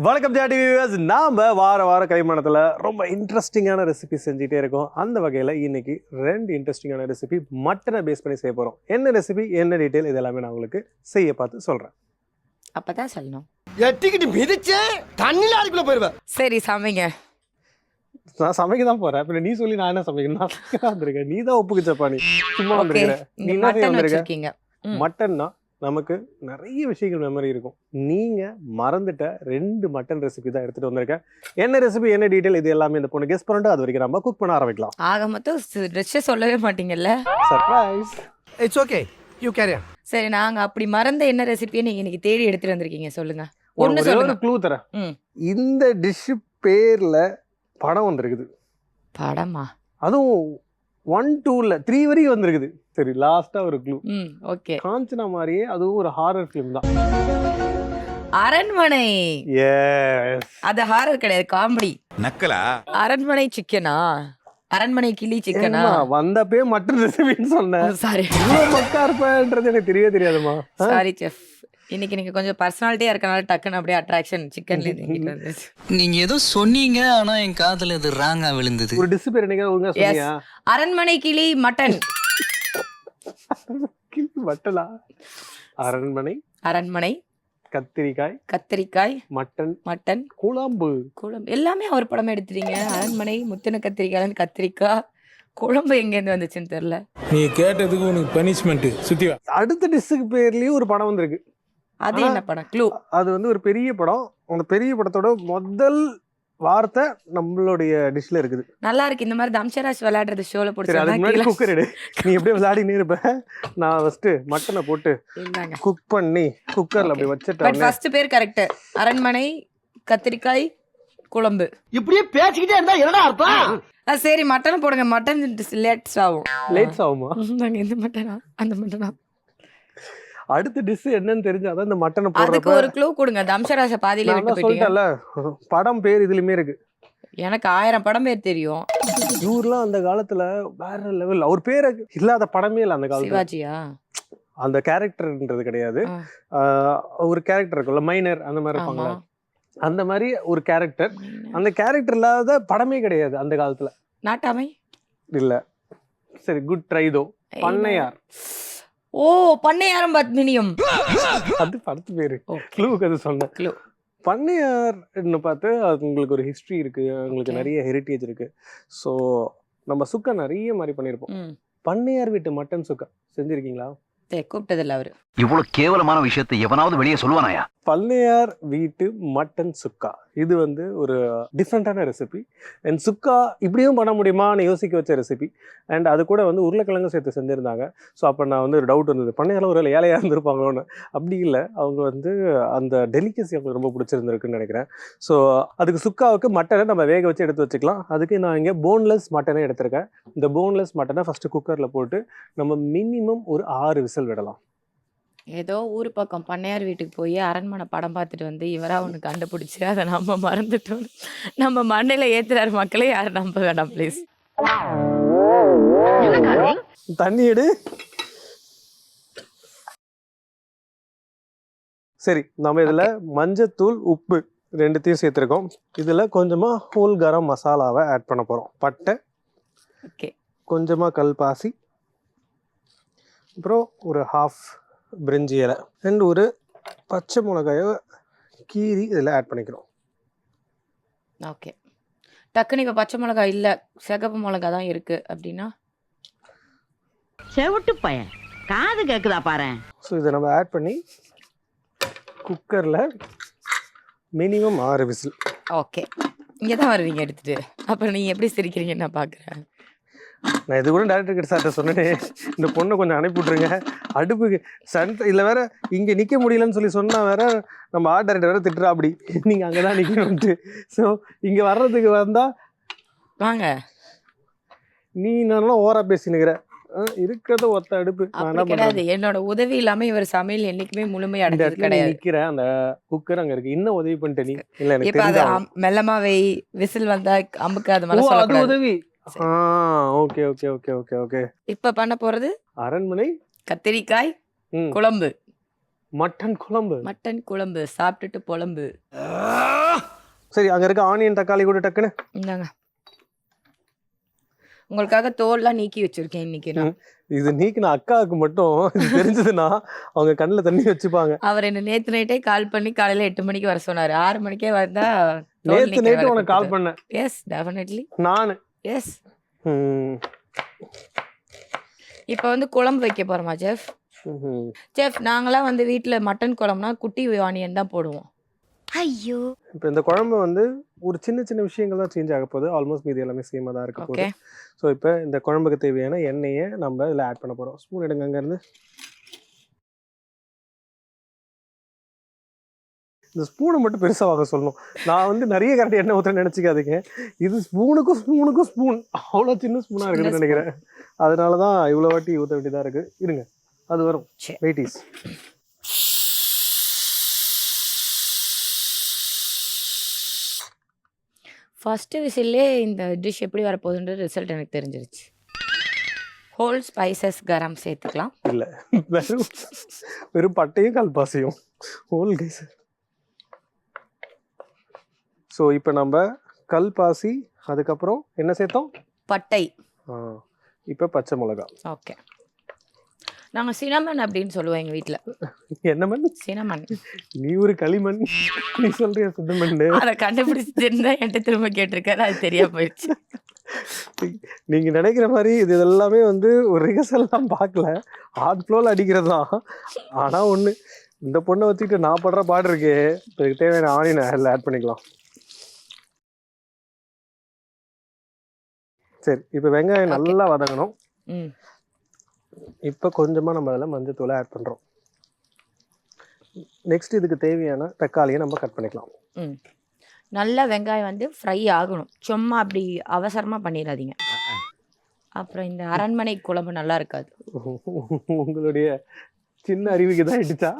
வணக்கம் ஜாடி வியூவர்ஸ் நாம வார வார கைமானத்தில் ரொம்ப இன்ட்ரெஸ்டிங்கான ரெசிபி செஞ்சுட்டே இருக்கோம். அந்த வகையில் இன்னைக்கு ரெண்டு இன்ட்ரெஸ்டிங்கான ரெசிபி மட்டனை பேஸ் பண்ணி செய்ய போகிறோம் என்ன ரெசிபி என்ன டீட்டெயில் இது எல்லாமே நான் உங்களுக்கு செய்ய பார்த்து சொல்கிறேன் அப்பதான் சொல்லணும். எட்டிக்கிட்டு மிதிச்சே தண்ணில அதுக்குள்ள போயிருவேன். சரி சமைங்க. நான் சமைக்க தான் பின்ன நீ சொல்லி நான் என்ன சமைக்கணும்? நான் சமைக்க தான் வந்திருக்கேன். நீ தான் ஒப்புக்குச்சப்பா நீ. சும்மா ஓகே வந்திருக்கிற. நீ என்ன செய்ய மட்டன் வந்திருக்க? வச்சிருக்கீங்க. ம். மட்டன்னா நமக்கு நிறைய விஷயங்கள் மெமரி இருக்கும். நீங்க மறந்துட்ட ரெண்டு மட்டன் ரெசிபி தான் எடுத்துட்டு வந்திருக்கேன் என்ன ரெசிபி என்ன டீட்டெயில் இது எல்லாமே இந்த பொண்ணு கெஸ் பண்ணிட்டு அது வரைக்கும் நம்ம குக் பண்ண ஆரம்பிக்கலாம். ஆக மொத்தம் ட்ரெஸ்ஸை சொல்லவே மாட்டீங்கல்ல? Surprise it's okay you carry சரி நாங்க அப்படி மறந்த என்ன ரெசிபியை நீங்க இன்னைக்கு தேடி எடுத்துட்டு வந்திருக்கீங்க சொல்லுங்க. ஒண்ணு ஒன்று சொல்லுங்க. க்ளூ தரேன். ம். இந்த டிஷ் பேர்ல படம் வந்திருக்குது. படமா? அதுவும் ஒன் டூல த்ரீ வரைக்கும் வந்திருக்குது. சரி லாஸ்டா ஒரு க்ளூ ம் ஓகே காஞ்சனா மாதிரியே அதுவும் ஒரு ஹாரர் ஃபிலிம் தான். அரண்மனை. எஸ் அது ஹாரர் கிடையாது காமெடி நக்கலா? அரண்மனை சிக்கனா அரண்மனை கிளி சிக்கனா வந்தப்பே மட்டன் ரெசிபின்னு சொன்னேன் சாரி இவ்வளவு மக்கா இருப்பேன்றது எனக்கு தெரியவே தெரியாதுமா சாரி செஃப் இன்னைக்கு நீங்க கொஞ்சம் பர்சனாலிட்டியா இருக்கனால டக்குன்னு அப்படியே அட்ராக்ஷன் சிக்கன்ல இருந்து நீங்க ஏதோ சொன்னீங்க ஆனா என் காதுல இது ராங்கா விழுந்தது. ஒரு டிஷ் பேர் என்னைக்கா ஒழுங்கா சொன்னியா? அரண்மனை கிளி மட்டன். மட்டலா அரண்மனை அரண்மனை கத்திரிக்காய் கத்திரிக்காய் மட்டன் மட்டன். குழம்பு. குழம்பு. எல்லாமே அவர் படம் எடுத்துட்டீங்க. அரண்மனை முத்தின கத்திரிக்காய் கத்திரிக்காய். குழம்பு எங்கேருந்து வந்துச்சுன்னு தெரியல. நீ கேட்டதுக்கு உனக்கு பனிஷ்மெண்ட் சுத்தி வா. அடுத்த டிஷ்ஷுக்கு பேர்லயும் ஒரு படம் வந்திருக்கு. அது என்ன படம்? க்ளூ அது வந்து ஒரு பெரிய படம். அந்த பெரிய படத்தோட முதல் வார்த்தை நம்மளுடைய டிஷ்ல இருக்குது. நல்லா இருக்கு. இந்த மாதிரி தம்சராஜ் விளையாடுறது ஷோல சரி அதுக்கு முன்னாடி பிடிச்சா குக்கர் எடு. நீ எப்படியே விளையாடினே இருப்ப. நான் ஃபர்ஸ்ட் மட்டனை போட்டு குக் பண்ணி குக்கர்ல அப்படி பட் வச்சுட்டேன் ஃபர்ஸ்ட் பேர் கரெக்ட் அரண்மனை கத்திரிக்காய் குழம்பு. இப்படியே பேசிக்கிட்டே இருந்தா என்னடா அர்த்தம்? சரி மட்டனை போடுங்க. மட்டன் லேட்ஸ் ஆகும். லேட்ஸ் ஆகுமா? நாங்க இந்த மட்டனா? அந்த மட்டனா? அடுத்த டிஷ் என்னன்னு தெரிஞ்சாதான் இந்த மட்டனை அதுக்கு ஒரு க்ளூ கொடுங்க. தம்சராஜ பாதியில விட்டு தான் போயிட்டீங்க சொல்லிட்டேன்ல. படம் பேர் இதுலயுமே இருக்கு. எனக்கு ஆயிரம் படம் பேர் தெரியும். இவர்லாம் அந்த காலத்துல வேற லெவல் அவர் பேரை இல்லாத படமே இல்லை அந்த காலத்துல. சிவாஜியா? அந்த கேரக்டர்ன்றது கிடையாது. ஒரு கேரக்டர் இருக்கும்ல மைனர் அந்த மாதிரி இருப்பாங்களா அந்த மாதிரி ஒரு கேரக்டர் அந்த கேரக்டர் இல்லாத படமே கிடையாது அந்த காலத்துல. நாட்டாமை? இல்ல. சரி குட் ட்ரைதோ பண்ணையார். ஓ பண்ணையாரம் பத்மினியம் அது படத்து பேரு. க்ளூக்கு அது சொன்னேன். பண்ணையார்னு பார்த்து அது உங்களுக்கு ஒரு ஹிஸ்ட்ரி இருக்கு உங்களுக்கு Okay. நிறைய ஹெரிட்டேஜ் இருக்கு. ஸோ நம்ம சுக்கா நிறைய மாதிரி பண்ணியிருப்போம். பண்ணையார் வீட்டு மட்டன் சுக்கா செஞ்சிருக்கீங்களா? சரி கூப்பிட்டதில்ல அவரு. இவ்வளவு கேவலமான விஷயத்தை எவனாவது வெளியே சொல்லுவானாயா? பண்ணையார் வீட்டு மட்டன் சுக்கா. இது வந்து ஒரு டிஃப்ரெண்ட்டான ரெசிபி அண்ட் சுக்கா இப்படியும் பண்ண முடியுமான்னு யோசிக்க வச்ச ரெசிபி அண்ட் அது கூட வந்து உருளைக்கிழங்கு சேர்த்து செஞ்சுருந்தாங்க. ஸோ அப்போ நான் வந்து ஒரு டவுட் இருந்தது. பண்ணையார் ஒரு ஏழையாக இருந்திருப்பாங்களோன்னு. அப்படி இல்லை. அவங்க வந்து அந்த டெலிகசி அவங்களுக்கு ரொம்ப பிடிச்சிருந்துருக்குன்னு நினைக்கிறேன். ஸோ அதுக்கு சுக்காவுக்கு மட்டனை நம்ம வேக வச்சு எடுத்து வச்சுக்கலாம். அதுக்கு நான் இங்கே போன்லெஸ் மட்டனே எடுத்திருக்கேன். இந்த போன்லெஸ் மட்டனை ஃபஸ்ட்டு குக்கரில் போட்டு நம்ம மினிமம் ஒரு ஆறு விசில் விடலாம். ஏதோ ஊர் பக்கம் பண்ணையார் வீட்டுக்கு போய் அரண்மனை படம் பார்த்துட்டு வந்து இவரா ஒன்று கண்டுபிடிச்சு அதை நம்ம மறந்துட்டோம். நம்ம மண்டையில ஏத்துறாரு மக்களே யாரும் நம்ப வேண்டாம் ப்ளீஸ் தண்ணி எடு. சரி நம்ம இதில் மஞ்சத்தூள் உப்பு ரெண்டுத்தையும் சேர்த்துருக்கோம். இதில் கொஞ்சமாக ஹோல் கரம் மசாலாவை ஆட் பண்ண போகிறோம் பட்டை. ஓகே கொஞ்சமாக கல்பாசி அப்புறம் ஒரு ஹாஃப் பிரிஞ்சி இலை. அண்ட் ஒரு பச்சை மிளகாயை கீரி இதில் ஆட் பண்ணிக்கிறோம். ஓகே. டக்குன்னு இப்போ பச்சை மிளகா இல்லை சிகப்பு மிளகா தான் இருக்கு அப்படின்னா? செவிட்டு பையன். காது கேக்குதா பாரேன் ஸோ இதை நம்ம ஆட் பண்ணி குக்கரில் மினிமம் ஆறு விசில். ஓகே. இங்கே தான் வருவீங்க எடுத்துட்டு. அப்புறம் நீங்கள் எப்படி சிரிக்கிறீங்கன்னு நான் பார்க்குறேன் நான் இது கூட டேரக்டர் கிட்ட சார்ட்ட சொன்னேனே. இந்த பொண்ணை கொஞ்சம் அனுப்பி விட்ருங்க அடுப்புக்கு சன் இதில் வேற இங்கே நிற்க முடியலன்னு சொல்லி சொன்னால் வேற நம்ம ஆர்ட் டேரக்டர் வேற திட்டுறா அப்படி நீங்கள் அங்கே தான் நிற்கணும்ட்டு ஸோ இங்கே வர்றதுக்கு வந்தால் வாங்க. நீ நானும் ஓரா பேசினுக்கிற. இருக்கிறத ஒத்த அடுப்பு. கிடையாது. என்னோட உதவி இல்லாம இவர் சமையல் என்னைக்குமே முழுமை இந்த அடைஞ்சது இடத்துல நீ கிடையாது. நிற்கிற அந்த குக்கர் அங்கே இருக்கு. இன்னும் உதவி பண்ணிட்ட நீ. இல்லை எனக்கு மெல்லமா வை விசில் வந்தா அமுக்கு அது மாதிரி உதவி. ஆ okay okay okay okay okay. இப்ப பண்ண போறது? அரண்மனை. கத்திரிக்காய் ம். குழம்பு. மட்டன் குழம்பு. மட்டன் குழம்பு சாப்பிட்டுட்டு புலம்பு. சரி அங்கே இருக்க ஆனியன் தக்காளி கூட டக்குன்னு. இந்தாங்க. உங்களுக்காக தோல்லாம் நீக்கி வச்சிருக்கேன் இன்னைக்கு நான். இது நீக்கின அக்காவுக்கு மட்டும் இது தெரிஞ்சதுன்னா அவங்க கண்ணில் தண்ணி வச்சுப்பாங்க. அவர் என்ன நேத்து நைட்டே கால் பண்ணி காலையில எட்டு மணிக்கு வர சொன்னாரு. ஆறு மணிக்கே வந்தா நேற்று நைட்டு உனக்கு கால் பண்ணேன். எஸ் டெஃபினெட்லி நான். எஸ் இப்போ வந்து குழம்பு வைக்க போறோமா ஜெஃப் செஃப் நாங்களாம் வந்து வீட்டில் மட்டன் குழம்புனா குட்டி ஆனியன் தான் போடுவோம். ஐயோ. இப்போ இந்த குழம்பு வந்து ஒரு சின்ன சின்ன விஷயங்கள் தான் சேஞ்ச் ஆக போகுது. ஆல்மோஸ்ட் மீதி எல்லாமே சேமாக தான் இருக்க போகுது. ஸோ இப்போ இந்த குழம்புக்கு தேவையான எண்ணெயை நம்ம இதில் ஆட் பண்ண போகிறோம் ஸ்பூன் எடுங்க அங்கேருந்து இந்த ஸ்பூனை மட்டும் பெருசாக வாங்க சொல்லணும். நான் வந்து நிறைய கரெக்ட் எண்ணெய் ஊற்ற நினச்சிக்காதீங்க. இது ஸ்பூனுக்கும் ஸ்பூனுக்கும் ஸ்பூன் அவ்வளோ சின்ன ஸ்பூனாக சின்ன இருக்குதுன்னு நினைக்கிறேன். அதனால தான் இவ்வளோ வாட்டி ஊற்ற வேண்டியதாக இருக்குது இருங்க. அது வரும். வெயிட்டிஸ் ஃபஸ்ட்டு விசில்லே இந்த டிஷ் எப்படி வரப்போகுதுன்ற ரிசல்ட் எனக்கு தெரிஞ்சிருச்சு. ஹோல் ஸ்பைசஸ் கரம் சேர்த்துக்கலாம். இல்லை. வெறும் வெறும் பட்டையும் கல்பாசையும். ஹோல் கைஸ் ஸோ இப்போ நம்ம கல்பாசி அதுக்கப்புறம் என்ன சேர்த்தோம்? பட்டை. இப்போ பச்சை மிளகா. ஓகே. நாங்கள் சினமன் அப்படின்னு சொல்லுவோம் எங்கள் வீட்டில் என்ன மண்? சினமன். நீ ஒரு களிமண். நீ சொல்றிய சுத்தமண் அதை கண்டுபிடிச்சிருந்தா என்கிட்ட திரும்ப கேட்டிருக்காரு அது தெரியா போயிடுச்சு. நீங்க நினைக்கிற மாதிரி இது எல்லாமே வந்து ஒரு ரிஹர்சல்லாம் பார்க்கல. ஹார்ட் ஃப்ளோவில் அடிக்கிறது தான். ஆனால் ஒன்று இந்த பொண்ணை வச்சுக்கிட்டு நான் படுற பாடு இருக்கே. இதுக்கு தேவையான ஆனியனை அதில் ஆட் பண்ணிக்கலாம். சரி இப்போ வெங்காயம். நல்லா வதங்கணும். ம். இப்போ கொஞ்சமாக நம்ம அதில் மஞ்சத்தூளை ஆட் பண்ணுறோம் நெக்ஸ்ட் இதுக்கு தேவையான தக்காளியை நம்ம கட் பண்ணிக்கலாம். ம். நல்லா வெங்காயம் வந்து ஃப்ரை ஆகணும். சும்மா அப்படி அவசரமாக பண்ணிடாதீங்க. அப்புறம் இந்த அரண்மனை குழம்பு நல்லா இருக்காது. உங்களுடைய சின்ன அறிவுக்கு தான் இடிச்சா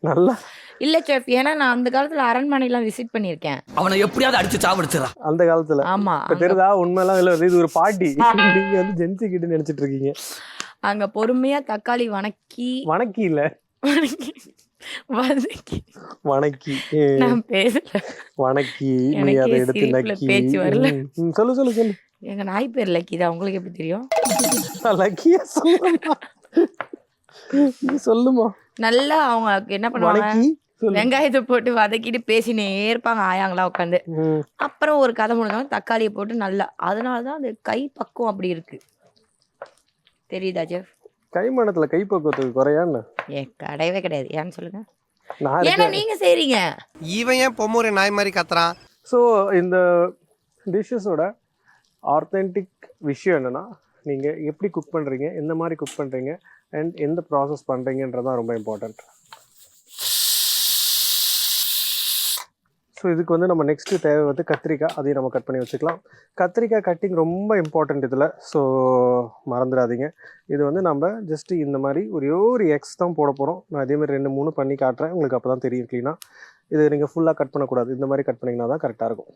நல்லா. இல்லை செஃப் ஏன்னா நான் அந்த காலத்தில் அரண்மனைலாம் விசிட் பண்ணியிருக்கேன். அவனை எப்படியாவது அடிச்சு சாவடிச்சிடறான் அந்த காலத்துல. ஆமாம் இப்ப தெரியுதா? உண்மையெல்லாம் இல்ல இது ஒரு பாட்டி நீங்க வந்து ஜென்சி கிட்ட நினைச்சிட்டு இருக்கீங்க அங்கே பொறுமையாக தக்காளி வணக்கி. வணக்கி. இல்ல வணக்கி. வணக்கி ஏ, நான் பேசல. வணக்கி. நீ அதை எடுத்து நக்கி. பேச்சு வரல. சொல்லு சொல்லு சொல்லு. எங்க நாய் பேர் லக்கிதா. உங்களுக்கு எப்படி தெரியும்? லக்கியா சொல்லுமா? நீ சொல்லுமா? நல்லா அவங்க என்ன பண்ணுவாங்க? வெங்காயத்தை போட்டு வதக்கிட்டு பேசினே இருப்பாங்க ஆயாங்களா உட்காந்து அப்புறம் ஒரு கதை முடிஞ்சாலும் தக்காளியை போட்டு நல்லா அதனால தான் அந்த கை பக்குவம் அப்படி இருக்கு. தெரியுதா ஜெஃப்? கைமானத்துல கைப்பக்குவத்துக்கு குறையான்னு ஏ கிடையவே கிடையாது. ஏன்னு சொல்லுங்க. நான் ஏன்னா நீங்க செய்றீங்க. இவன் ஏன் பொம்முறை நாய் மாதிரி கத்துறான்? ஸோ இந்த டிஷ்ஷஸோட ஆத்தென்டிக் விஷயம் என்னன்னா நீங்கள் எப்படி குக் பண்ணுறீங்க எந்த மாதிரி குக் பண்ணுறீங்க அண்ட் எந்த ப்ராசஸ் பண்ணுறீங்கன்றது தான் ரொம்ப இம்பார்ட்டண்ட் ஸோ இதுக்கு வந்து நம்ம நெக்ஸ்ட்டு தேவை வந்து கத்திரிக்காய். அதையும் நம்ம கட் பண்ணி வச்சுக்கலாம். கத்திரிக்காய் கட்டிங் ரொம்ப இம்பார்ட்டண்ட் இதில். ஸோ மறந்துடாதீங்க. இது வந்து நம்ம ஜஸ்ட்டு இந்த மாதிரி ஒரே ஒரு எக்ஸ் தான் போட போகிறோம் நான் அதே மாதிரி ரெண்டு மூணு பண்ணி காட்டுறேன். உங்களுக்கு அப்போ தான் தெரியும் க்ளீனாக இது நீங்கள் ஃபுல்லாக கட் பண்ணக்கூடாது. இந்த மாதிரி கட் பண்ணிங்கன்னா தான் கரெக்டாக இருக்கும்.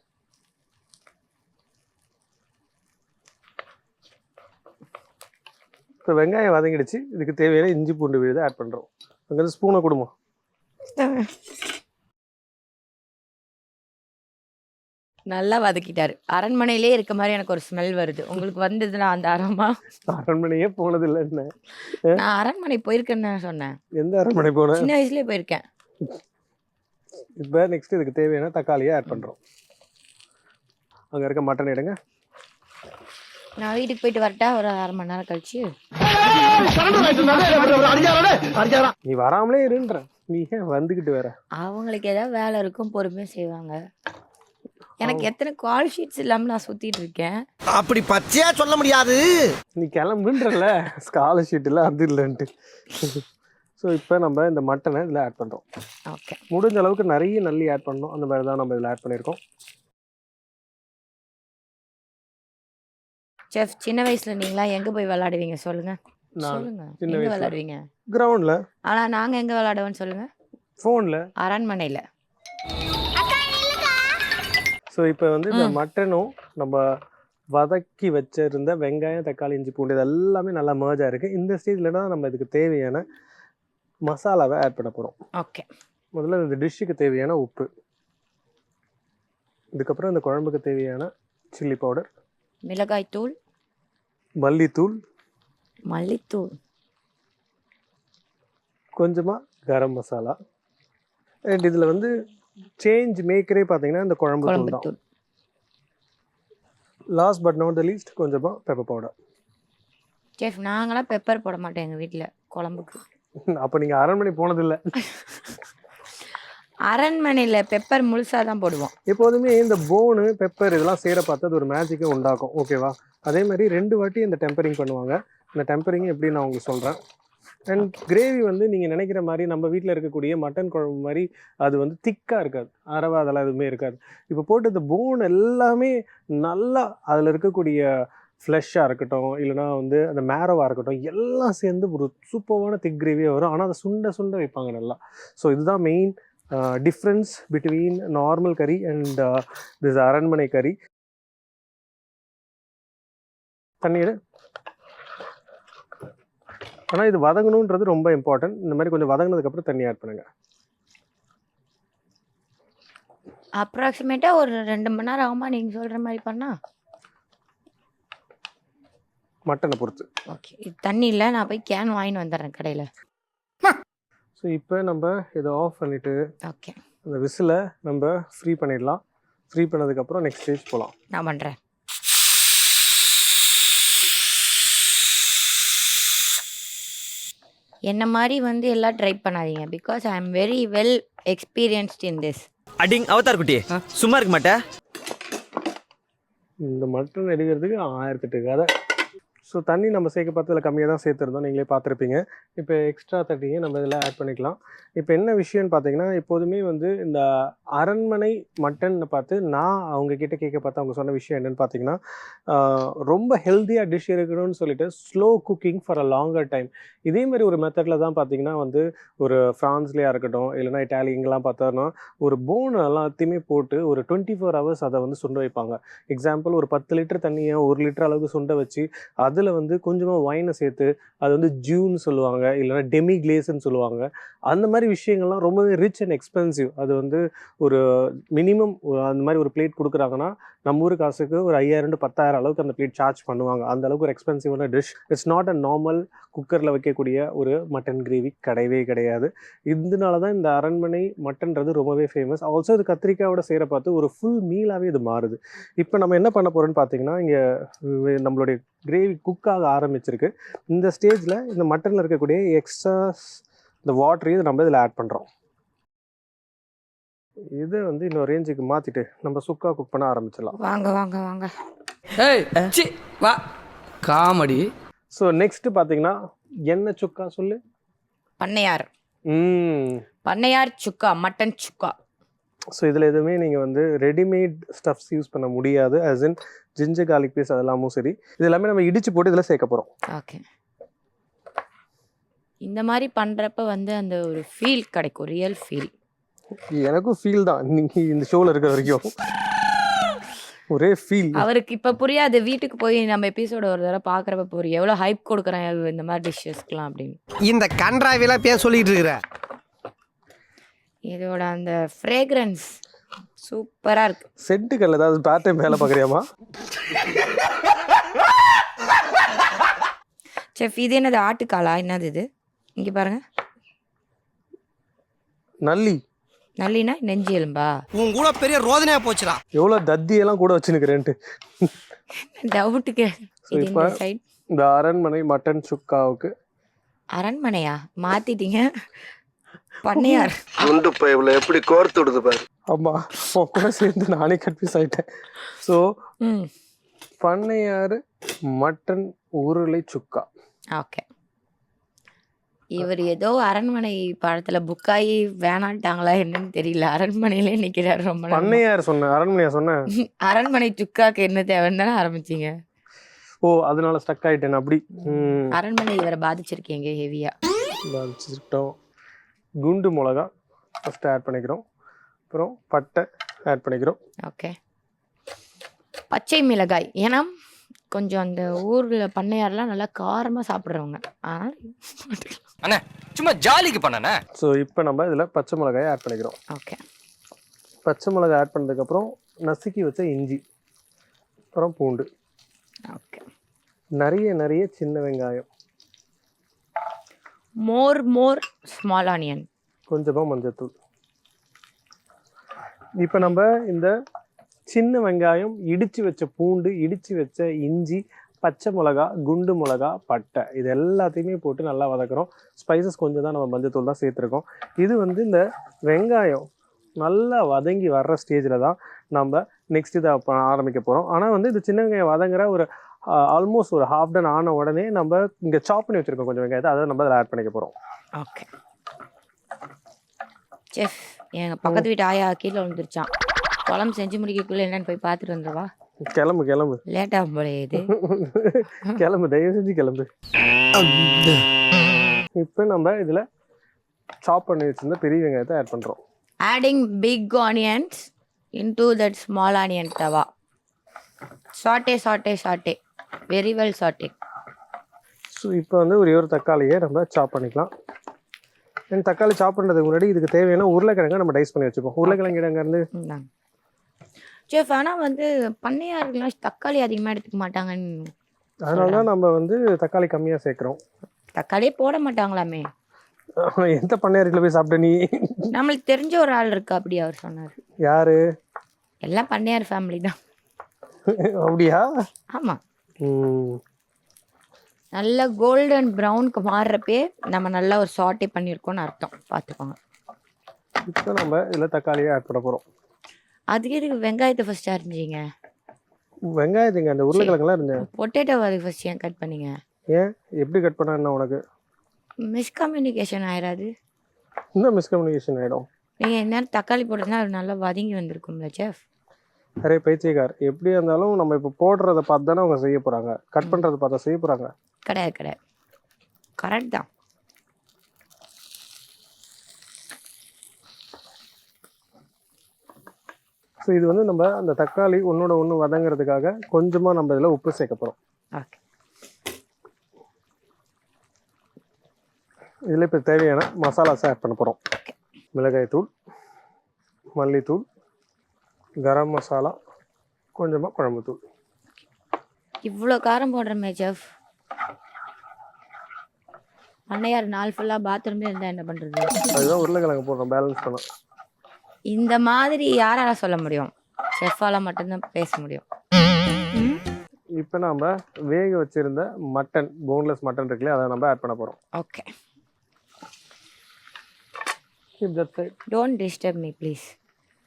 இப்போ வெங்காயம் வதங்கிடுச்சு. இதுக்கு தேவையான இஞ்சி பூண்டு விழுதை ஆட் பண்ணுறோம் அங்கே ஸ்பூனை கொடுமா? நல்லா வதக்கிட்டாரு. அரண்மனையிலே இருக்க மாதிரி எனக்கு ஒரு ஸ்மெல் வருது. உங்களுக்கு வந்ததுன்னா அந்த அரமா அரண்மனையே போனதில்லை என்ன? நான் அரண்மனை போயிருக்கேன்னு சொன்னேன். எந்த அரண்மனை போன? சின்ன வயசுலயே போயிருக்கேன். இப்போ நெக்ஸ்ட் இதுக்கு தேவையான தக்காளியை ஆட் பண்ணுறோம் அங்கே இருக்க மட்டன் எடுங்க. நான் வீட்டுக்கு போயிட்டு வரட்டா ஒரு அரை மணி நேரம் கழிச்சு. நீ வராமலே இருன்ற. நீ ஏன் வந்துக்கிட்டு வேற அவங்களுக்கு ஏதாவது வேலை இருக்கும் பொறுமையாக செய்வாங்க. எனக்கு எத்தனை கால் ஷீட்ஸ் இல்லாமல் நான் சுற்றிட்டு இருக்கேன். அப்படி பச்சையா சொல்ல முடியாது. நீ கிளம்புன்றல. ஸ்காலர்ஷீட் இல்லை அது இல்லைன்ட்டு. ஸோ இப்போ நம்ம இந்த மட்டனை இதில் ஆட் பண்ணுறோம் ஓகே முடிஞ்ச அளவுக்கு நிறைய நல்லி ஆட் பண்ணோம் அந்த மாதிரி தான் நம்ம இதில் ஆட் பண்ணியிருக்கோம். செஃப் சின்ன வயசுல நீங்களா எங்க போய் விளையாடுவீங்க? சொல்லுங்க. நான் சொல்லுங்க. சின்ன எங்க வயசுல- விளையாடுவீங்க? கிரவுண்டில் ஆனா நாங்க எங்க விளையாடுவோம்னு சொல்லுங்க? ஃபோனில் அரண்மனையில. ஸோ இப்போ வந்து இந்த. மட்டனும் நம்ம வதக்கி வச்சிருந்த வெங்காயம் தக்காளி இஞ்சி பூண்டு இது எல்லாமே நல்லா merge ஆயிருக்கு. இந்த ஸ்டேஜில் தான் நம்ம இதுக்கு தேவையான மசாலாவை ஆட் பண்ண போகிறோம் ஓகே. முதல்ல இந்த டிஷ்ஷுக்கு தேவையான உப்பு. இதுக்கப்புறம் இந்த குழம்புக்கு தேவையான சில்லி பவுடர் மிளகாய் தூள் மல்லித்தூள். மல்லித்தூள். கொஞ்சமாக கரம் மசாலா. அண்ட் இதில் வந்து சேஞ்ச் மேக்கரே பார்த்தீங்கன்னா இந்த குழம்பு தூள் தான். Last but not the least கொஞ்சமாக பெப்பர் பவுடர் செஃப் நாங்களாம் பெப்பர் போட மாட்டோம் எங்கள் வீட்டில் குழம்புக்கு. அப்போ நீங்கள் அரண்மனை போனதில்லை. அரண்மனையில் பெப்பர் முழுசாக தான் போடுவோம். எப்போதுமே இந்த போனு பெப்பர் இதெல்லாம் சேர பார்த்து அது ஒரு மேஜிக்கை உண்டாக்கும். ஓகேவா அதே மாதிரி ரெண்டு வாட்டி இந்த டெம்பரிங் பண்ணுவாங்க. இந்த டெம்பரிங் எப்படி நான் உங்களுக்கு சொல்கிறேன் அண்ட் கிரேவி வந்து நீங்கள் நினைக்கிற மாதிரி நம்ம வீட்டில் இருக்கக்கூடிய மட்டன் குழம்பு மாதிரி அது வந்து திக்காக இருக்காது. அரவா அதெல்லாம் எதுவுமே இருக்காது. இப்போ போட்டு இந்த போன் எல்லாமே நல்லா அதில் இருக்கக்கூடிய ஃப்ளஷ்ஷாக இருக்கட்டும் இல்லைனா வந்து அந்த மேரோவாக இருக்கட்டும் எல்லாம் சேர்ந்து ஒரு சூப்பரான திக் கிரேவியாக வரும். ஆனால் அதை சுண்ட சுண்ட வைப்பாங்க நல்லா. ஸோ இதுதான் main difference between normal curry and this Aranmanai curry தண்ணீர். ஆனால் இது வதங்கணுன்றது ரொம்ப இம்பார்ட்டன்ட் இந்த மாதிரி கொஞ்சம் வதங்கினதுக்கப்புறம் தண்ணி ஆட் பண்ணுங்க. அப்ராக்சிமேட்டாக ஒரு ரெண்டு மணி நேரம் ஆகுமா? நீங்கள் சொல்கிற மாதிரி பண்ணா? மட்டனை பொறுத்து. ஓகே இது தண்ணி இல்லை. நான் போய் கேன் வாங்கிட்டு வந்துடுறேன் கடையில். ஸோ இப்போ நம்ம இதை ஆஃப் பண்ணிவிட்டு ஓகே அந்த விசிலை நம்ம ஃப்ரீ பண்ணிடலாம். ஃப்ரீ பண்ணதுக்கப்புறம் நெக்ஸ்ட் ஸ்டேஜ் போகலாம் நான் பண்ணுறேன் என்ன மாதிரி வந்து எல்லாம் ட்ரை பண்ணாதீங்க. Because I am very well experienced in this அடிங் அவதார் குட்டி. சும்மா இருக்க மாட்டேன் இந்த மட்டன் எடுக்கிறதுக்கு ஆயிரத்தெட்டு கதை. ஸோ தண்ணி நம்ம சேர்க்க பார்த்து இதில் கம்மியாக தான் சேர்த்துருந்தோம். நீங்களே பார்த்துருப்பீங்க. இப்போ எக்ஸ்ட்ரா தண்ணியை நம்ம இதில் ஆட் பண்ணிக்கலாம். இப்போ என்ன விஷயம்னு பார்த்தீங்கன்னா எப்போதுமே வந்து இந்த அரண்மனை மட்டன் பார்த்து நான் அவங்க கிட்ட கேட்க பார்த்து அவங்க சொன்ன விஷயம் என்னென்னு பார்த்தீங்கன்னா ரொம்ப ஹெல்த்தியாக டிஷ் இருக்கணும்னு சொல்லிட்டு slow cooking for a longer time இதே மாதிரி ஒரு மெத்தடில் தான் பார்த்தீங்கன்னா வந்து ஒரு ஃப்ரான்ஸ்லேயா இருக்கட்டும் இல்லைனா இட்டாலி இங்கெல்லாம் பார்த்தோன்னா ஒரு போன் எல்லாத்தையுமே போட்டு ஒரு டுவெண்ட்டி ஃபோர் ஹவர்ஸ் அதை வந்து சுண்ட வைப்பாங்க. எக்ஸாம்பிள் ஒரு பத்து லிட்டர் தண்ணியை ஒரு லிட்டர் அளவுக்கு சுண்ட வச்சு அது அதில் வந்து கொஞ்சமாக ஒயினை சேர்த்து அது வந்து ஜூன்னு சொல்லுவாங்க இல்லைன்னா டெமி கிளேஸ்ன்னு சொல்லுவாங்க. அந்த மாதிரி விஷயங்கள்லாம் ரொம்பவே ரிச் அண்ட் எக்ஸ்பென்சிவ் அது வந்து ஒரு மினிமம் அந்த மாதிரி ஒரு பிளேட் கொடுக்குறாங்கன்னா நம்ம ஊர் காசுக்கு ஒரு ஐயாயிரம் to பத்தாயிரம் அளவுக்கு அந்த பிளேட் சார்ஜ் பண்ணுவாங்க. அந்த அளவுக்கு ஒரு எக்ஸ்பென்சிவான dish it's not a normal குக்கரில் வைக்கக்கூடிய ஒரு மட்டன் கிரேவி கிடையவே கிடையாது. இதனால தான் இந்த அரண்மனை மட்டன்றது ரொம்பவே ஃபேமஸ் ஆல்சோ இது கத்திரிக்காயோட செய்கிற பார்த்து ஒரு ஃபுல் மீலாகவே இது மாறுது. இப்போ நம்ம என்ன பண்ண போகிறோன்னு பார்த்தீங்கன்னா இங்கே நம்மளுடைய கிரேவி குக் ஆக ஆரம்பிச்சிருக்கு. இந்த ஸ்டேஜில் இந்த மட்டனில் இருக்கக்கூடிய எக்ஸ்ட்ரா இந்த வாட்டரையும் நம்ம இதில் ஆட் பண்ணுறோம் இதை வந்து இன்னொரு ரேஞ்சுக்கு மாற்றிட்டு நம்ம சுக்கா குக் பண்ண ஆரம்பிச்சிடலாம். வாங்க வாங்க வாங்க. ஏய் சி வா. காமெடி. ஸோ நெக்ஸ்ட் பார்த்தீங்கன்னா எண்ணெய் சுக்கா சொல்லு? பண்ணையார். ம். பண்ணையார் சுக்கா மட்டன் சுக்கா. ஸோ இதில் எதுவுமே நீங்கள் வந்து ரெடிமேட் ஸ்டஃப்ஸ் யூஸ் பண்ண முடியாது as in ginger garlic paste அதெல்லாமும் சரி. இது எல்லாமே நம்ம இடிச்சு போட்டு இதில் சேர்க்க போகிறோம் ஓகே இந்த மாதிரி பண்ணுறப்ப வந்து அந்த ஒரு ஃபீல் கிடைக்கும் ரியல் ஃபீல் எனக்கும் ஃபீல் தான். நீங்கள் இந்த ஷோவில் இருக்கிற வரைக்கும். ஒரே ஃபீல் அவருக்கு இப்போ புரியாது. வீட்டுக்கு போய் நம்ம எபிசோட ஒரு தடவை பார்க்குறப்ப புரியும். எவ்வளோ ஹைப் கொடுக்குறேன் இந்த மாதிரி டிஷ்ஷஸ்க்குலாம் அப்படின்னு. இந்த கன்றாவிலாம் பேர் சொல்லிட்டு இருக்கிற. இதோட அந்த ஃப்ரேக்ரன்ஸ் சூப்பராக இருக்கு. செட்டுகள் ஏதாவது பார்ட் டைம் வேலை பார்க்குறியாமா? செஃப் இது என்னது? ஆட்டுக்காலா? என்னது இது? இங்கே பாருங்க. நல்லி. நல்லினா நெஞ்சு எலும்பா? உன் கூட பெரிய ரோதனையா போச்சுடா. எவ்வளோ தத்தியெல்லாம் கூட வச்சுன்னுக்கிறேன்ட்டு. டவுட்டுக்கு இது இப்போ இந்த சைட் இந்த அரண்மனை மட்டன் சுக்காவுக்கு. அரண்மனையா? மாத்திட்டீங்க. பண்ணையார். குண்டு பைப்ல எப்படி கோர்த்து விடுது பாரு. ஆமாம் உன் கூட சேர்ந்து நானே கன்ஃபியூஸ் ஆகிட்டேன் ஸோ ம். பண்ணையாறு மட்டன் உருளை சுக்கா. ஓகே இவர் ஏதோ அரண்மனை படத்துல புக்காயி வேணான்ட்டாங்களா என்னன்னு தெரியல. அரண்மனையிலே நிக்கிறாரு ரொம்ப நேரமா. பண்ணையார் சொன்னேன் அரண்மனையா சொன்னேன் அரண்மனை சுக்காக்கு என்ன தேவைன்னு தானே ஆரம்பிச்சீங்க. ஓ அதனால ஸ்டக் ஆயிட்டேன் அப்படி. ம். அரண்மனை இவரை பாதிச்சிருக்கீங்க ஹெவியா வச்சுக்கிட்டோம் குண்டு மிளகா ஃபஸ்ட்டு ஆட் பண்ணிக்கிறோம். அப்புறம் பட்டை ஆட் பண்ணிக்கிறோம். ஓகே பச்சை மிளகாய். ஏன்னா கொஞ்சம் அந்த ஊர்ல பண்ணையாரெல்லாம் நல்லா காரமா சாப்பிடுறவங்க. அதனால சும்மா ஜாலிக்கு பண்ணனே ஸோ இப்போ நம்ம இதில் பச்சை மிளகாயை ஆட் பண்ணிக்கிறோம். ஓகே பச்சை மிளகா ஆட் பண்ணதுக்கப்புறம் நசுக்கி வச்ச இஞ்சி அப்புறம் பூண்டு. ஓகே நிறைய நிறைய சின்ன வெங்காயம். மோர் மோர் ஸ்மால் ஆனியன் கொஞ்சமாக மஞ்சத்தூள். இப்போ நம்ம இந்த சின்ன வெங்காயம் இடித்து வச்ச பூண்டு இடித்து வச்ச இஞ்சி பச்சை மிளகா குண்டு மிளகா பட்டை. இது எல்லாத்தையுமே போட்டு நல்லா வதக்குறோம். ஸ்பைசஸ் கொஞ்சம் தான் நம்ம மஞ்சத்தூள் தான் சேர்த்துருக்கோம். இது வந்து இந்த வெங்காயம் நல்லா வதங்கி வர்ற ஸ்டேஜில் தான் நம்ம நெக்ஸ்ட் இதை ஆரம்பிக்க போகிறோம் ஆனால் வந்து இந்த சின்ன வெங்காயம் வதங்குற ஒரு ஆல்மோஸ்ட் ஒரு ஹாஃப் டன் ஆன உடனே நம்ம இங்கே சாப் பண்ணி வச்சுருக்கோம் கொஞ்சம் வெங்காயத்தை. அதை நம்ம அதில் ஆட் பண்ணிக்க போகிறோம் ஓகே செஃப் எங்கள் பக்கத்து வீட்டு ஆயா கீழே விழுந்துருச்சான் குழம்பு செஞ்சு முடிக்கக்குள்ளே என்னன்னு போய் பார்த்துட்டு வந்துடுவா கிளம்பு கிளம்பு. லேட்டாக போல இது. கிளம்பு தயவு செஞ்சு கிளம்பு. இப்போ நம்ம இதில் சாப் பண்ணி வச்சிருந்த பெரிய வெங்காயத்தை ஆட் பண்ணுறோம் adding big onions into that small onion tawa. Saute saute saute very well சாட்டே ஸோ இப்போ வந்து ஒரே ஒரு தக்காளியை நம்ம சாப் பண்ணிக்கலாம். அண்ட் தக்காளி சாப் பண்ணுறதுக்கு முன்னாடி இதுக்கு தேவையான உருளைக்கிழங்கை நம்ம டைஸ் பண்ணி வச்சுப்போம். உருளைக்கிழங்கு இடங்கேருந்து இந்தாங்க. செஃப் ஆனால் வந்து பண்ணையாருக்கெல்லாம் தக்காளி அதிகமாக எடுத்துக்க மாட்டாங்கன்னு அதனால தான் நம்ம வந்து தக்காளி கம்மியாக சேர்க்குறோம். தக்காளியே போட மாட்டாங்களாமே. எந்த பண்ணையாரில் போய் சாப்பிட்ட நீ? நம்மளுக்கு தெரிஞ்ச ஒரு ஆள் இருக்கு அப்படி அவர் சொன்னார். யாரு? எல்லாம் பண்ணையார் ஃபேமிலி தான். அப்படியா? ஆமாம் நல்ல கோல்டன் ப்ரௌனுக்கு மாறுறப்பே நம்ம நல்லா ஒரு சாட்டே பண்ணியிருக்கோம்னு அர்த்தம். பார்த்துக்கோங்க. இப்போ நம்ம இதில் தக்காளியை ஆட் பண்ண போகிறோம் அதுக்கு எதுக்கு வெங்காயத்தை ஃபர்ஸ்ட் அரிஞ்சிங்க? வெங்காயத்துங்க அந்த உருளைக்கிழங்குலாம் இருந்தேன் பொட்டேட்டோ அதுக்கு ஃபர்ஸ்ட் ஏன் கட் பண்ணீங்க? ஏன்? எப்படி கட் பண்ண என்ன உனக்கு? மிஸ்கம்யூனிகேஷன் ஆயிராது. இன்னும் மிஸ்கம்யூனிகேஷன் ஆகிடும் நீங்கள் என்ன தக்காளி போட்டிருந்தா அது நல்லா வதங்கி வந்திருக்கும்ல செஃப் அரே பைத்தியக்கார். எப்படி இருந்தாலும் நம்ம இப்போ போடுறத பார்த்து தானே அவங்க செய்ய போகிறாங்க கட் பண்ணுறத பார்த்தா செய்ய போகிறாங்க கிடையாது கிடையாது. கரெக்ட் தான். ஸோ இது வந்து நம்ம அந்த தக்காளி ஒன்றோட ஒன்று வதங்கிறதுக்காக கொஞ்சமாக நம்ம இதில் உப்பு சேர்க்க போகிறோம் ஓகே இதில் இப்போ தேவையான மசாலாஸ் ஆட் பண்ண போகிறோம் மிளகாய் தூள் மல்லித்தூள் கரம் மசாலா கொஞ்சமாக குழம்பு தூள். இவ்வளோ காரம் போடுறமே செஃப் அன்னையார் நாள் ஃபுல்லாக பாத்ரூம்ல இருந்தால் என்ன பண்ணுறது அதுதான் உருளைக்கிழங்கு போடுறோம் பேலன்ஸ் பண்ண. இந்த மாதிரி யாரால சொல்ல முடியும்? செஃப்பால மட்டும்தான் பேச முடியும்? இப்போ நாம் வேக வச்சிருந்த மட்டன் போன்லெஸ் மட்டன் இருக்குல்லையே அதை நம்ம ஆட் பண்ண போகிறோம் ஓகே இந்த டோன்ட் டிஸ்டர்ப் மீ ப்ளீஸ்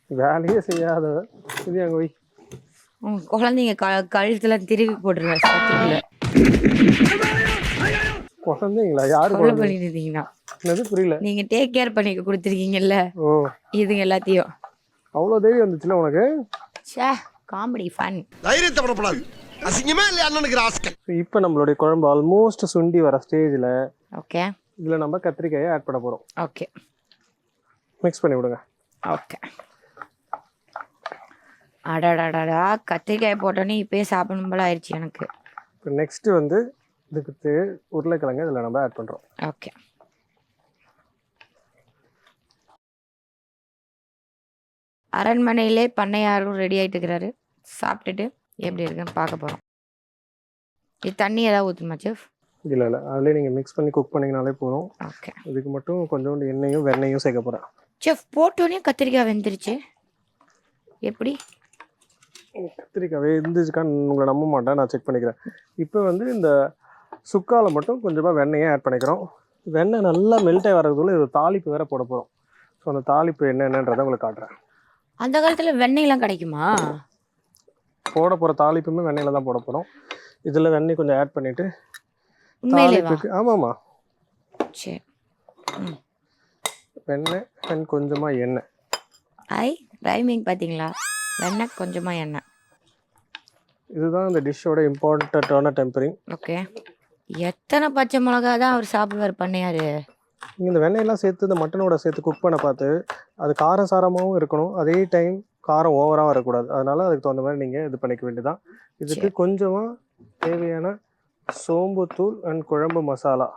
வேலையே செய்யாத. இது அங்கே போய் குழந்தைங்க க கழுத்துல திருவி போட்டுருங்க சத்தியத்தில் குழந்தைங்களா? யாரு கொலை இருந்தீங்கன்னா என்னது? புரியல. நீங்கள் டேக் கேர் பண்ணி கொடுத்துருக்கீங்கல்ல? ஓ. இதுங்க எல்லாத்தையும். அவ்வளோ தைரியம் வந்துச்சுல உனக்கு? ச்சே காமெடி ஃபன் தைரியத்தை படப்படாது அசிங்கமே இல்லையா அண்ணனுக்கு ராஸ்கல் இப்போ நம்மளுடைய குழம்பு ஆல்மோஸ்ட் சுண்டி வர ஸ்டேஜில் ஓகே இதில் நம்ம கத்திரிக்காயை ஆட் பண்ண போகிறோம் ஓகே மிக்ஸ் பண்ணி விடுங்க. ஓகே அடடடடா கத்திரிக்காய் போட்டோன்னே இப்பயே சாப்பிடணும் போல ஆயிடுச்சு எனக்கு. இப்போ நெக்ஸ்ட்டு வந்து இதுக்கு உருளைக்கிழங்கு இதில் நம்ம ஆட் பண்ணுறோம் ஓகே அரண்மனையிலே பண்ணையாரும் ரெடி ஆயிட்டு இருக்கிறாரு. சாப்பிட்டுட்டு எப்படி இருக்குன்னு பார்க்க போகிறோம் இது தண்ணி ஏதாவது ஊற்றுமா செஃப் இல்லை இல்லை. அதிலே நீங்கள் மிக்ஸ் பண்ணி குக் பண்ணிங்கனாலே போதும். ஓகே இதுக்கு மட்டும் கொஞ்சோண்டு எண்ணெயும் வெண்ணெயும் சேர்க்க போகிறேன் செஃப் போட்டோன்னே கத்திரிக்காய் வெந்துருச்சு. எப்படி? கத்திரிக்காய் வெந்துச்சுக்கான்னு உங்களை நம்ப மாட்டேன். நான் செக் பண்ணிக்கிறேன். இப்போ வந்து இந்த சுக்கால மட்டும் கொஞ்சமாக வெண்ணெயை ஆட் பண்ணிக்கிறோம். வெண்ணெய் நல்லா மெல்ட் ஆகி வரதுக்குள்ள இது தாளிப்பு வேற போட போகிறோம் ஸோ அந்த தாளிப்பு என்னென்னன்றதை உங்களுக்கு காட்டுறேன். அந்த காலத்தில் வெண்ணெய்லாம் கிடைக்குமா? போட போகிற தாளிப்புமே வெண்ணெயில் தான் போட போகிறோம் இதில் வெண்ணெய் கொஞ்சம் ஆட் பண்ணிவிட்டு தாளிப்புக்கு ஆமாம்மா. சரி. வெண்ணெய் அண்ட் கொஞ்சமாக எண்ணெய். ஐ ரைமிங் பார்த்தீங்களா வெண்ணெய் கொஞ்சமாக எண்ணெய். இதுதான் இந்த டிஷ்ஷோட இம்பார்ட்டண்ட்டான டெம்பரிங் ஓகே எத்தனை பச்சை மிளகா தான் அவர் சாப்பிடுவார் பண்ணையாரு? நீங்க இந்த வெண்ணெயெல்லாம் சேர்த்து இந்த மட்டனோட சேர்த்து குக் பண்ண பார்த்து அது காரம் சாரமாகவும் இருக்கணும். அதே டைம் காரம் ஓவராக வரக்கூடாது. அதனால அதுக்கு தகுந்த மாதிரி நீங்கள் இது பண்ணிக்க வேண்டியதான் இதுக்கு கொஞ்சமாக தேவையான சோம்புத்தூள் அண்ட் குழம்பு மசாலா.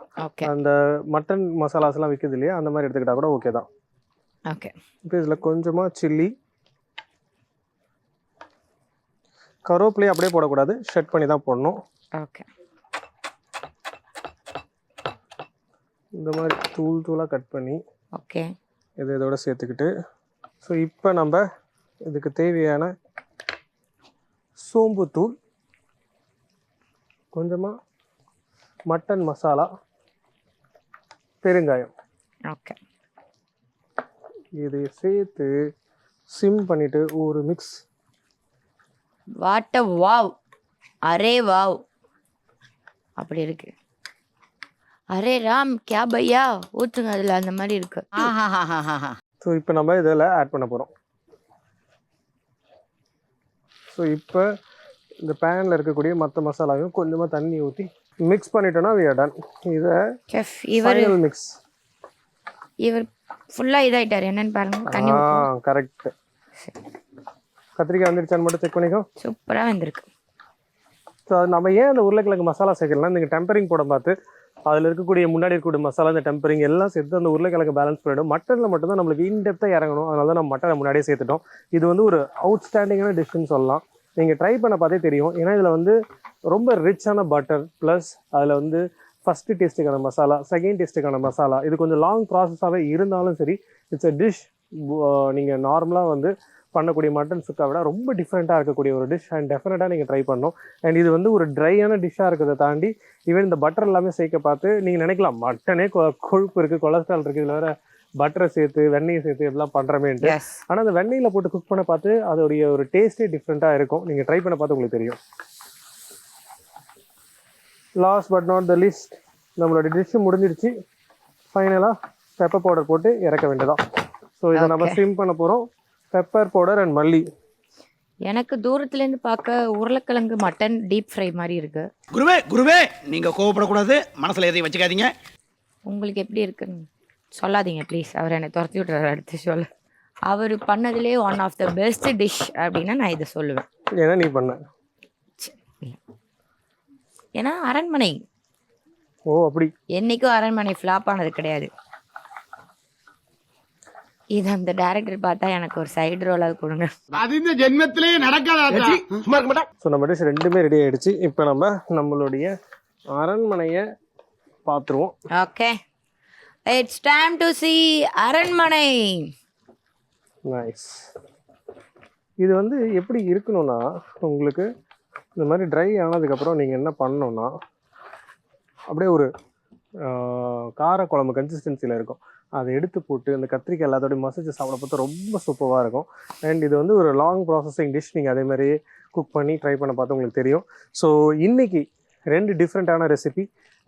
அந்த மட்டன் மசாலாஸ்லாம் விற்குது இல்லையா? அந்த மாதிரி எடுத்துக்கிட்டா கூட ஓகே தான். ஓகே. இப்போ இதில் கொஞ்சமாக சில்லி கருவேப்பிலையை அப்படியே போடக்கூடாது. ஷட் பண்ணி தான் போடணும். ஓகே. இந்த மாதிரி தூள் தூளாக கட் பண்ணி ஓகே. இது இதோட சேர்த்துக்கிட்டு ஸோ இப்போ நம்ம இதுக்கு தேவையான சோம்புத்தூள் கொஞ்சமாக மட்டன் மசாலா பெருங்காயம். ஓகே. இதை சேர்த்து சிம் பண்ணிவிட்டு ஒரு மிக்ஸ் வாட்ட வாவ் அரே வாவ் அப்படி இருக்கு. அரே ராம் கே பையா? ஊத்துங்க அதுல அந்த மாதிரி இருக்கு. ஸோ இப்போ நம்ம இதில் ஆட் பண்ண போகிறோம் ஸோ இப்போ இந்த பேனில் இருக்கக்கூடிய மற்ற மசாலாவையும் கொஞ்சமாக தண்ணி ஊற்றி மிக்ஸ் பண்ணிட்டோன்னா we are done. இதை இவர் மிக்ஸ் இவர் ஃபுல்லா இதாயிட்டாரு. என்னன்னு பாருங்க. தண்ணி ஆ கரெக்ட் கத்திரிக்காய் வந்துருச்சான்னு மட்டும் செக் பண்ணிக்கோ. சூப்பரா வந்திருக்கு. ஸோ அது நம்ம ஏன் அந்த உருளைக்கிழங்கு மசாலா சேர்க்கலாம் நீங்கள் டெம்பரிங் போட பார்த்து அதில் இருக்கக்கூடிய முன்னாடி இருக்கக்கூடிய மசாலா இந்த டெம்பரிங் எல்லாம் சேர்த்து அந்த உருளைக்கிழங்கு பேலன்ஸ் பண்ணிடும். மட்டனில் மட்டும்தான் நம்மளுக்கு இன்டெப்த்தாக இறங்கணும். அதனால தான் நம்ம மட்டனை முன்னாடியே சேர்த்துட்டோம். இது வந்து ஒரு அவுட்ஸ்டாண்டிங்கான டிஷ்ஷுன்னு சொல்லலாம். நீங்கள் ட்ரை பண்ண பார்த்தே தெரியும். ஏன்னா இதில் வந்து ரொம்ப ரிச்சான பட்டர் ப்ளஸ் அதில் வந்து ஃபஸ்ட்டு டேஸ்ட்டுக்கான மசாலா செகண்ட் டேஸ்ட்டுக்கான மசாலா. இது கொஞ்சம் லாங் ப்ராசஸாகவே இருந்தாலும் சரி இட்ஸ் அ டிஷ் நீங்கள் நார்மலாக வந்து பண்ணக்கூடிய மட்டன் சுக்கா விட ரொம்ப டிஃப்ரெண்ட்டாக இருக்கக்கூடிய ஒரு டிஷ் அண்ட் டெஃபினட்டாக நீங்கள் ட்ரை பண்ணணும். அண்ட் இது வந்து ஒரு ட்ரையான டிஷ்ஷாக இருக்கிறத தாண்டி ஈவன் இந்த பட்டர் எல்லாமே சேர்க்க பார்த்து நீங்கள் நினைக்கலாம் மட்டனே கொ- கொழுப்பு இருக்குது கொலஸ்ட்ரால் இருக்குது இதில் வேற பட்டரை சேர்த்து வெண்ணெயை சேர்த்து இதெல்லாம் பண்ணுறமேன்ட்டு ஆனால் அந்த வெண்ணெயில் போட்டு குக் பண்ண பார்த்து அதோடைய ஒரு டேஸ்ட்டே டிஃப்ரெண்ட்டாக இருக்கும். நீங்கள் ட்ரை பண்ண பார்த்து உங்களுக்கு தெரியும். Last but not the least நம்மளோட டிஷ்ஷு முடிஞ்சிருச்சு. ஃபைனலாக பெப்பர் பவுடர் போட்டு இறக்க வேண்டியதான் ஸோ இதை நம்ம. ஸ்டிம் பண்ண போகிறோம் பெப்பர் பவுடர் அண்ட் மல்லி. எனக்கு தூரத்துல இருந்து பார்க்க உருளைக்கிழங்கு மட்டன் டீப் ஃப்ரை மாதிரி இருக்கு. குருவே குருவே நீங்க கோவப்படக்கூடாது. மனசுல எதையும் வச்சுக்காதீங்க. உங்களுக்கு எப்படி இருக்குன்னு சொல்லாதீங்க ப்ளீஸ் அவர் என்னை துரத்தி விட்றாரு அடுத்த சொல்ல. அவர் பண்ணதுலேயே one of the best dish அப்படின்னா நான் இதை சொல்லுவேன். ஏன்னா நீ பண்ண. ஏன்னா அரண்மனை. ஓ அப்படி. என்னைக்கும் அரண்மனை ஃப்ளாப் ஆனது கிடையாது. இது அந்த டேரக்டர் பார்த்தா எனக்கு ஒரு சைடு ரோலாவது கொடுங்க. அது இந்த ஜென்மத்திலே நடக்காத சும்மா இருக்க மாட்டா. ஸோ நம்ம டிஷ் ரெண்டுமே ரெடி ஆயிடுச்சு. இப்போ நம்ம நம்மளுடைய அரண்மனையை பார்த்துருவோம். Okay it's time to see அரண்மனை. நைஸ் இது வந்து எப்படி இருக்கணும்னா உங்களுக்கு இந்த மாதிரி ட்ரை ஆனதுக்கப்புறம் நீங்கள் என்ன பண்ணணும்னா அப்படியே ஒரு கார குழம்பு கன்சிஸ்டன்சியில் இருக்கும். அதை எடுத்து போட்டு அந்த கத்திரிக்காய் எல்லாத்தோடய மசிச்சு சாப்பிட பார்த்தா ரொம்ப சூப்பராக இருக்கும். அண்ட் இது வந்து ஒரு லாங் ப்ராசஸிங் டிஷ் நீங்கள் அதே மாதிரியே குக் பண்ணி ட்ரை பண்ண பார்த்து உங்களுக்கு தெரியும். ஸோ இன்றைக்கி ரெண்டு டிஃப்ரெண்ட்டான ரெசிபி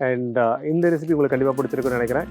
அண்ட் இந்த ரெசிபி உங்களுக்கு கண்டிப்பாக பிடிச்சிருக்குன்னு நினைக்கிறேன்.